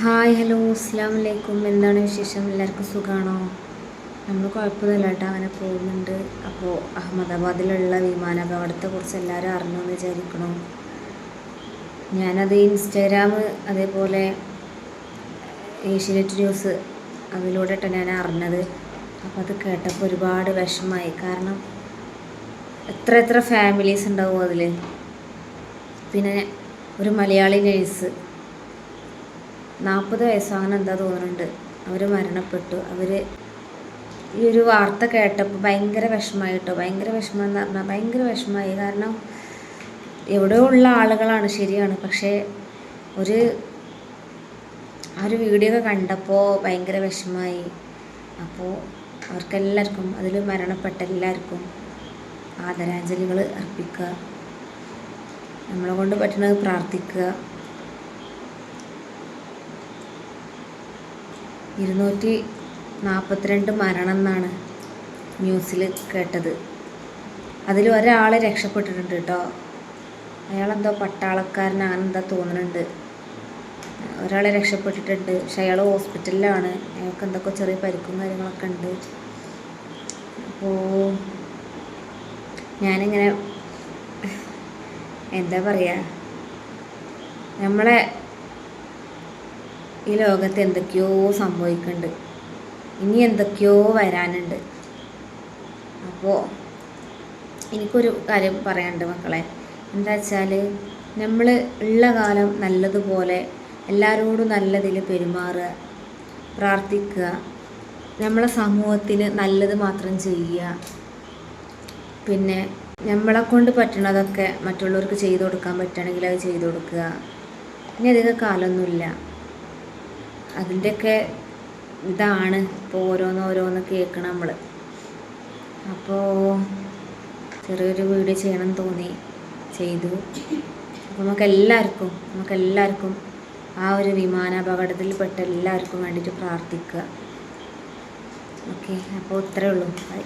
Hi hello അസ്സാം വലൈക്കും എന്താണ് വിശേഷം? എല്ലാവർക്കും സുഖമാണോ നമ്മൾ കുഴപ്പമൊന്നുമില്ല കേട്ടോ അങ്ങനെ പോകുന്നുണ്ട്. അപ്പോൾ അഹമ്മദാബാദിലുള്ള വിമാനാപകടത്തെക്കുറിച്ച് എല്ലാവരും അറിഞ്ഞു എന്ന് വിചാരിക്കണോ ഞാനത് ഇൻസ്റ്റാഗ്രാം അതേപോലെ ഏഷ്യനെറ്റ് ന്യൂസ് അതിലൂടെയാണ് ഞാൻ അറിഞ്ഞത്. അപ്പോൾ അത് കേട്ടപ്പോൾ ഒരുപാട് വിഷമമായി. കാരണം എത്ര എത്ര ഫാമിലീസ് ഉണ്ടാവും അതിൽ പിന്നെ ഒരു മലയാളി നേഴ്സ്. നാൽപ്പത് വയസ്സോ എന്താ തോന്നുന്നുണ്ട്. അവർ മരണപ്പെട്ടു. അവർ ഈ ഒരു വാർത്ത കേട്ടപ്പോൾ ഭയങ്കര വിഷമമായി കേട്ടോ. ഭയങ്കര വിഷമം എന്ന് പറഞ്ഞാൽ ഭയങ്കര വിഷമമായി. കാരണം എവിടെയോ ഉള്ള ആളുകളാണ് ശരിയാണ്. പക്ഷേ ഒരു ആ ഒരു വീഡിയോ ഒക്കെ കണ്ടപ്പോൾ ഭയങ്കര വിഷമമായി. അപ്പോൾ അവർക്കെല്ലാവർക്കും അതിൽ മരണപ്പെട്ട എല്ലാവർക്കും ആദരാഞ്ജലികൾ അർപ്പിക്കുക. നമ്മളെ കൊണ്ട് പറ്റുന്നത് പ്രാർത്ഥിക്കുക. ഇരുന്നൂറ്റി നാൽപ്പത്തിരണ്ട് മരണം എന്നാണ് ന്യൂസിൽ കേട്ടത്. അതിൽ ഒരാൾ രക്ഷപ്പെട്ടിട്ടുണ്ട് കേട്ടോ. അയാളെന്തോ എന്താ തോന്നുന്നുണ്ട്. ഒരാളെ രക്ഷപ്പെട്ടിട്ടുണ്ട്. പക്ഷെ അയാൾ ഹോസ്പിറ്റലിലാണ്. അയാൾക്ക് എന്തൊക്കെ ചെറിയ പരിക്കും കാര്യങ്ങളൊക്കെ ഉണ്ട്. അപ്പോൾ ഞാനിങ്ങനെ എന്താ പറയുക നമ്മളെ ഈ ലോകത്ത് എന്തൊക്കെയോ സംഭവിക്കുന്നുണ്ട്. ഇനി എന്തൊക്കെയോ വരാനുണ്ട്. അപ്പോൾ എനിക്കൊരു കാര്യം പറയാനുണ്ട് മക്കളെ. എന്താ വെച്ചാൽ നമ്മൾ ഉള്ള കാലം നല്ലതുപോലെ എല്ലാവരോടും നല്ലതിൽ പെരുമാറുക പ്രാർത്ഥിക്കുക നമ്മളെ സമൂഹത്തിന് നല്ലത് മാത്രം ചെയ്യുക. പിന്നെ നമ്മളെ കൊണ്ട് പറ്റണതൊക്കെ മറ്റുള്ളവർക്ക് ചെയ്തു കൊടുക്കാൻ പറ്റുകയാണെങ്കിൽ അത് ചെയ്തു കൊടുക്കുക. ഇനി അധികം കാലമൊന്നുമില്ല അതിന്റെയൊക്കെ ഇതാണ് ഇപ്പോൾ ഓരോന്ന് ഓരോന്ന് കേൾക്കണം നമ്മൾ അപ്പോൾ ചെറിയൊരു വീഡിയോ ചെയ്യണം തോന്നി ചെയ്തു. അപ്പോൾ നമുക്ക് എല്ലാവർക്കും നമുക്ക് എല്ലാവർക്കും ആ ഒരു വിമാനാപകടത്തിൽപ്പെട്ട എല്ലാവർക്കും വേണ്ടിയിട്ട് പ്രാർത്ഥിക്കുക. ഓക്കെ അപ്പോൾ ഇത്രയേ ഉള്ളൂ. ബൈ.